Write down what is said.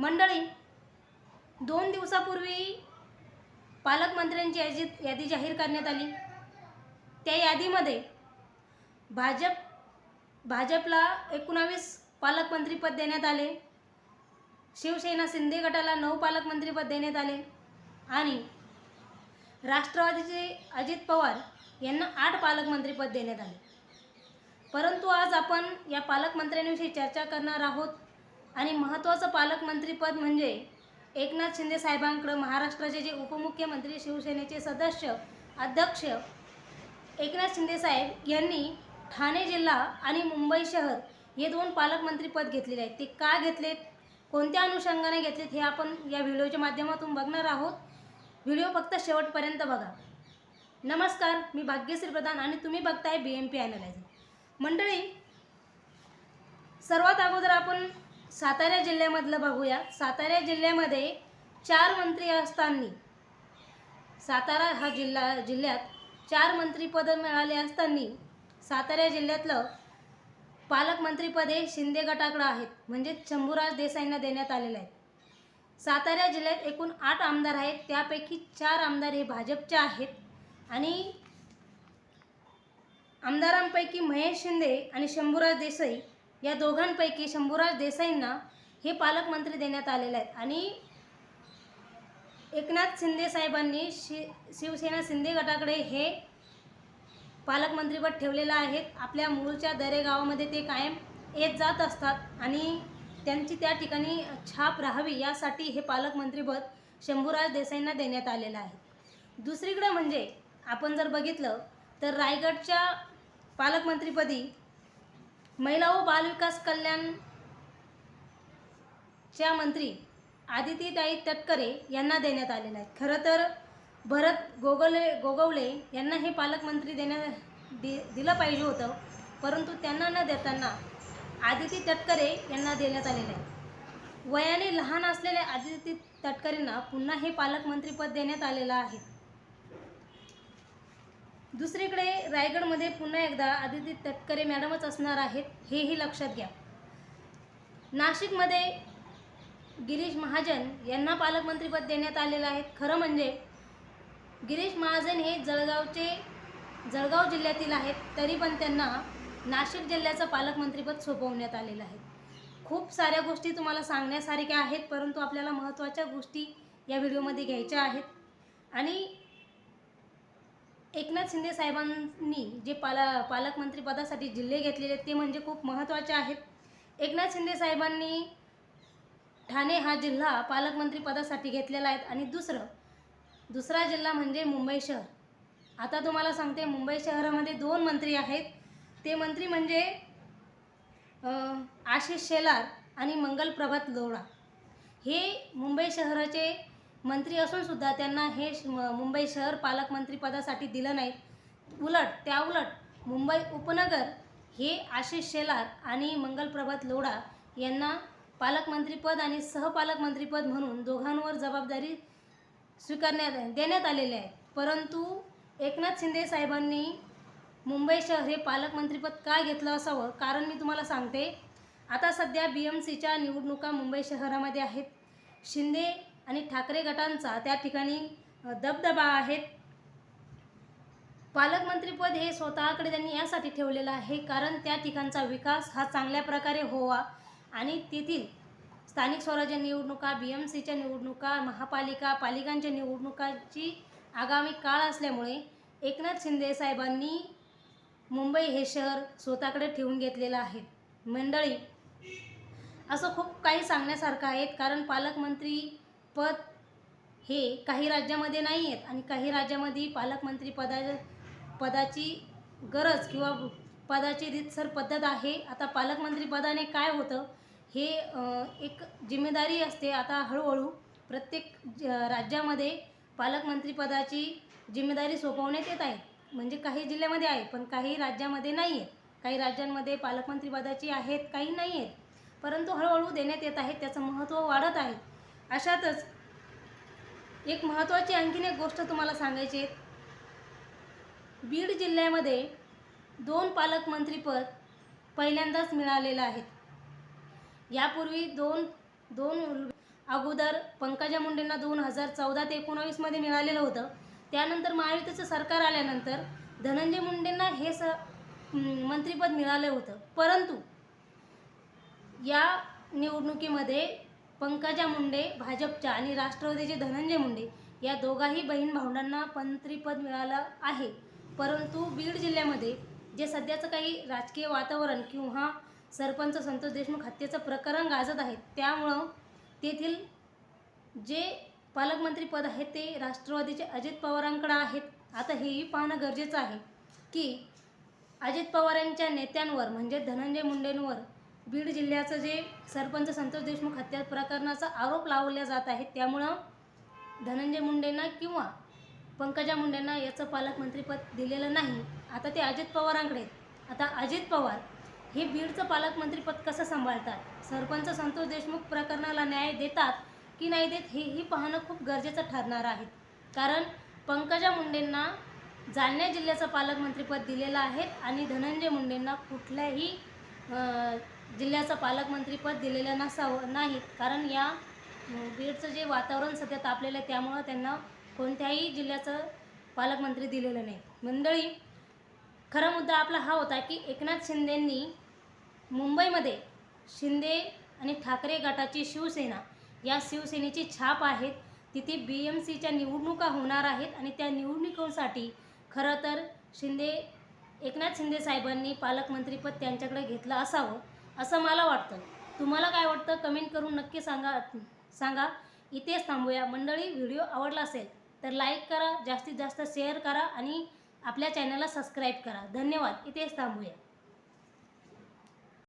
मंडळी दोन दिवसापूर्वी पालकमंत्र्यांची यादी यादी जाहीर करण्यात आली. त्या यादीमध्ये भाजप भाजपला एकोणावीस पालकमंत्रीपद देण्यात आले. शिवसेना शिंदे गटाला नऊ पालकमंत्रीपद देण्यात आले. आणि राष्ट्रवादीचे अजित पवार यांना आठ पालकमंत्रीपद देण्यात आले. परंतु आज आपण या पालकमंत्र्यांविषयी चर्चा करणार आहोत. आणि महत्त्वाचं पालकमंत्रीपद म्हणजे एकनाथ शिंदे साहेबांकडं महाराष्ट्राचे जे उपमुख्यमंत्री शिवसेनेचे सदस्य अध्यक्ष एकनाथ शिंदे साहेब यांनी ठाणे जिल्हा आणि मुंबई शहर हे दोन पालकमंत्रीपद घेतलेले आहेत. ते का घेतलेत? कोणत्या अनुषंगाने घेतलेत? हे आपण या व्हिडिओच्या माध्यमातून बघणार आहोत. व्हिडिओ फक्त शेवटपर्यंत बघा. नमस्कार मी भाग्यश्री प्रधान आणि तुम्ही बघताय बी एम पी ॲनालायझर मंडळी सर्वात अगोदर आपण सातारा जिल्ह्यामधलं बघूया. सातारा जिल्ह्यामध्ये चार मंत्री असताना सातारा हा जिल्हा जिल्ह्यात चार मंत्रीपद मिळाले असताना सातारा जिल्ह्यातलं पालकमंत्रीपदे शिंदे गटाकडं आहेत. म्हणजे शंभूराज देसाईंना देण्यात आलेलं आहे. सातारा जिल्ह्यात एकूण आठ आमदार आहेत. त्यापैकी चार आमदार हे भाजपचे आहेत. आणि आमदारांपैकी महेश शिंदे आणि शंभूराज देसाई या दोघांपैकी शंभूराज देसाईंना हे पालकमंत्री देण्यात आलेले आहेत. आणि एकनाथ शिंदे साहेबांनी शि शिवसेना शिंदे गटाकडे हे पालकमंत्रीपद ठेवलेलं आहे आपल्या मूळच्या दरे गावामध्ये ते कायम येत जात असतात आणि त्यांची त्या ठिकाणी छाप राहावी यासाठी हे पालकमंत्रीपद शंभूराज देसाईंना देण्यात आलेलं आहे. दुसरीकडे म्हणजे आपण जर बघितलं तर रायगडच्या पालकमंत्रीपदी महिला व बालविकास कल्याणच्या मंत्री आदितीताई तटकरे यांना देण्यात आलेलं आहे खरं तर भरत गोगले गोगवले यांना हे पालकमंत्री देण्या दि दिलं पाहिजे होतं परंतु त्यांना न देताना आदिती तटकरे यांना देण्यात आलेलं आहे वयाने लहान असलेल्या आदिती तटकरेंना पुन्हा हे पालकमंत्रीपद देण्यात आलेलं आहे. दुसरीकडे रायगडमध्ये पुन्हा एकदा आदिती तटकरे मॅडमच असणार आहेत हेही लक्षात घ्या. नाशिकमध्ये गिरीश महाजन यांना पालकमंत्रीपद देण्यात आलेलं आहे. खरं म्हणजे गिरीश महाजन हे जळगावचे जळगाव जिल्ह्यातील आहेत तरी पण त्यांना नाशिक जिल्ह्याचं पालकमंत्रीपद सोपवण्यात आलेलं आहे. खूप साऱ्या गोष्टी तुम्हाला सांगण्यासारख्या आहेत परंतु आपल्याला महत्त्वाच्या गोष्टी या व्हिडिओमध्ये घ्यायच्या आहेत. आणि एकनाथ शिंदे साहेबांनी जे पाला पालकमंत्रीपदासाठी जिल्हे घेतलेले आहेत ते म्हणजे खूप महत्त्वाचे आहेत. एकनाथ शिंदे साहेबांनी ठाणे हा जिल्हा पालकमंत्रीपदासाठी घेतलेला आहे आणि दुसरं दुसरा जिल्हा म्हणजे मुंबई शहर. आता तुम्हाला सांगते मुंबई शहरामध्ये दोन मंत्री आहेत. ते मंत्री म्हणजे आशिष शेलार आणि मंगल प्रभात लोढा. हे मुंबई शहराचे मंत्री असून सुद्धा त्यांना हे श- मुंबई शहर पालकमंत्रीपदासाठी दिलं नाही. उलट त्या उलट मुंबई उपनगर हे आशिष शेलार आणि मंगलप्रभात लोढा यांना पालकमंत्रीपद आणि सहपालकमंत्रीपद म्हणून दोघांवर जबाबदारी स्वीकारण्यात देण्यात आलेली आहे. परंतु एकनाथ शिंदे साहेबांनी मुंबई शहर हे पालकमंत्रीपद का घेतलं असावं? कारण मी तुम्हाला सांगते आता सध्या बी एम सीच्या निवडणुका मुंबई शहरामध्ये आहेत. शिंदे आणि ठाकरे गटांचा त्या ठिकाणी दबदबा आहेत पालकमंत्रीपद हे स्वतःकडे त्यांनी यासाठी ठेवलेलं आहे. कारण त्या ठिकाणचा विकास हा चांगल्या प्रकारे होवा आणि तेथील स्थानिक स्वराज्य निवडणुका बी एम सीच्या निवडणुका महापालिका पालिकांच्या निवडणुकाची आगामी काळ असल्यामुळे एकनाथ शिंदे साहेबांनी मुंबई हे शहर स्वतःकडे ठेवून घेतलेलं आहे. मंडळी असं खूप काही सांगण्यासारखं आहेत. कारण पालकमंत्री पद हे काही राज्यामध्ये नाही आहेत आणि काही राज्यामध्ये पालकमंत्री पदा पदाची गरज किंवा पदाची रीतसर पद्धत आहे. आता पालकमंत्री पदाने काय होतं हे एक जिम्मेदारी असते. आता हळूहळू प्रत्येक ज- राज्यामध्ये पालकमंत्री पदाची जिम्मेदारी सोपवण्यात येत आहे. म्हणजे काही जिल्ह्यामध्ये आहे पण काही राज्यामध्ये नाही आहेत. काही राज्यांमध्ये पालकमंत्री पदाची आहेत काही नाही आहेत. परंतु हळूहळू देण्यात येत आहेत त्याचं महत्त्व वाढत आहे. अशातच एक महत्त्वाची आणखीन एक गोष्ट तुम्हाला सांगायची आहे. बीड जिल्ह्यामध्ये दोन पालकमंत्रीपद पहिल्यांदाच मिळालेलं आहेत यापूर्वी दोन दोन अगोदर पंकजा मुंडेंना दोन हजार चौदा ते एकोणावीसमध्ये मिळालेलं होतं. त्यानंतर महायुतीचं सरकार आल्यानंतर धनंजय मुंडेंना हे स मंत्रीपद मंत्रिपद मिळालं होतं. परंतु या निवडणुकीमध्ये पंकजा मुंडे भाजपच्या आणि राष्ट्रवादीचे धनंजय मुंडे या दोघाही बहीण भावंडांना मंत्रीपद मिळालं आहे. परंतु बीड जिल्ह्यामध्ये जे सध्याचं काही राजकीय वातावरण किंवा सरपंच संतोष देशमुख हत्येचं प्रकरण गाजत आहे त्यामुळं तेथील जे पालकमंत्रीपद आहे ते राष्ट्रवादीचे अजित पवारांकडे आहेत. आता हेही पाहणं गरजेचं आहे की अजित पवार यांच्या नेत्यांवर म्हणजे धनंजय मुंडेंवर बीड जिल्ह्याचं जे सरपंच संतोष देशमुख हत्या प्रकरणाचा आरोप लावला जात आहे त्यामुळं धनंजय मुंडेंना किंवा पंकजा मुंडेंना याचं पालकमंत्रीपद दिलेलं नाही. आता ते अजित पवारांकडे आहेत. आता अजित पवार हे बीडचं पालकमंत्रीपद कसं सांभाळतात? सरपंच संतोष देशमुख प्रकरणाला न्याय देतात की नाही देत हेही पाहणं खूप गरजेचं ठरणार आहे. कारण पंकजा मुंडेंना जालना जिल्ह्याचं पालकमंत्रीपद दिलेलं आहे आणि धनंजय मुंडेंना कुठल्याही जिल्ह्याचं पालकमंत्रीपद दिलेलं नसावं नाही. कारण या बीडचं जे वातावरण सध्या तापलेलं आहे त्यामुळं त्यांना कोणत्याही जिल्ह्याचं पालकमंत्री दिलेलं नाही. मंडळी खरा मुद्दा आपला हा होता की एकनाथ शिंदेंनी मुंबईमध्ये शिंदे आणि ठाकरे गटाची शिवसेना या शिवसेनेची छाप आहेत. तिथे बी एम सीच्या निवडणुका होणार आहेत आणि त्या निवडणुकांसाठी खरं तर शिंदे एकनाथ शिंदे साहेबांनी पालकमंत्रीपद त्यांच्याकडे घेतलं असावं. असं मला वाटतं. तुम्हाला काय वाटतं? कमेंट करून नक्की सांगा. सांगा. इथेच थांबूया. मंडळी व्हिडिओ आवडला असेल तर लाईक करा जास्तीत जास्त शेअर करा आणि आपल्या चॅनलला सबस्क्राईब करा. धन्यवाद. इथेच थांबूया.